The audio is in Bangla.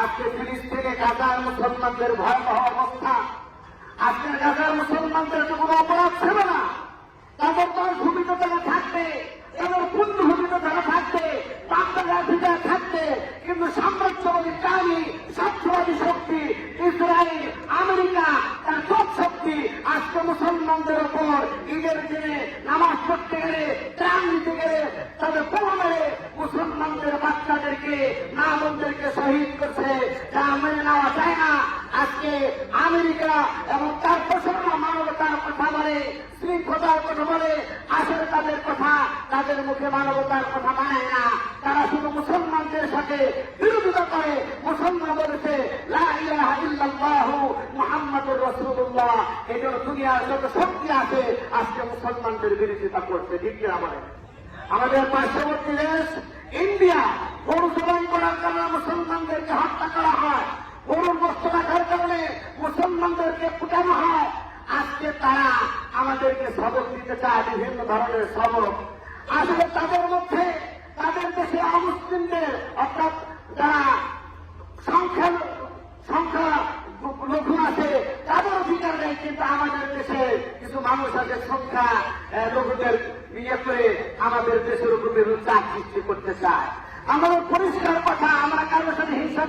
আজকে ফিলিস্তিনে গাজার মুসলমানদের ভয়াবহ অবস্থা। আজকে গাজার মুসলমানদের তো কোনো অপরাধ ছিল না। তাদের তার ভূমিতে তারা থাকবে, তাদের পূর্ণ ভূমিতে তারা থাকবে ভিতরে থাকবে, কিন্তু সাম্রাজ্যবাদী প্রাণী স্বার্থবাদী শক্তি, ইসরায়েল, আমেরিকা, তার সব শক্তি আজকে মুসলমানদের ওপর ঈদের দিনে নামাজ পড়তে গেলে মুসলমানদের বাচ্চাদেরকে মা বোনদেরকে শহীদ করছে। যা মেনে নেওয়া যায় না। আজকে আমেরিকা এবং তার প্রসন্ন মানবতার কথা বলে, শৃঙ্খলার কথা বলে, আসলে তাদের কথা, তাদের মুখে মানবতার কথা মানায় না। তারা শুধু মুসলমানদের সাথে বিরোধিতা করে, মুসলমান বলেছে মুহাম্মাদুর রাসূলুল্লাহ। এই জন্য দুনিয়ার যত শক্তি আছে, আজকে মুসলমানদের বিরোধিতা করছে। ঠিক বলেন? আমাদের পার্শ্ববর্তী দেশ, ইন্ডিয়া, গরু জবাই করার কারণে মুসলমানদেরকে হত্যা করা হয়। গরুর বস্তু রাখার কারণে মুসলমানদেরকে কুটানো হয়। আজকে তারা আমাদেরকে সবক দিতে চায়, বিভিন্ন ধরনের সবক। আসলে তাদের মধ্যে তাদের দেশে অমুসলিমদের, অর্থাৎ যারা সংখ্যা সংখ্যা লঘু আছে তাদের অধিকার নেই কিন্তু আমাদের দেশে কিছু মানুষ আছে সংখ্যা লোকদের ইয়ে করে আমাদের দেশের উপর চাপ সৃষ্টি করতে চায়। আমাদের পরিষ্কার কথা, আমরা কারোর সাথে হিংসা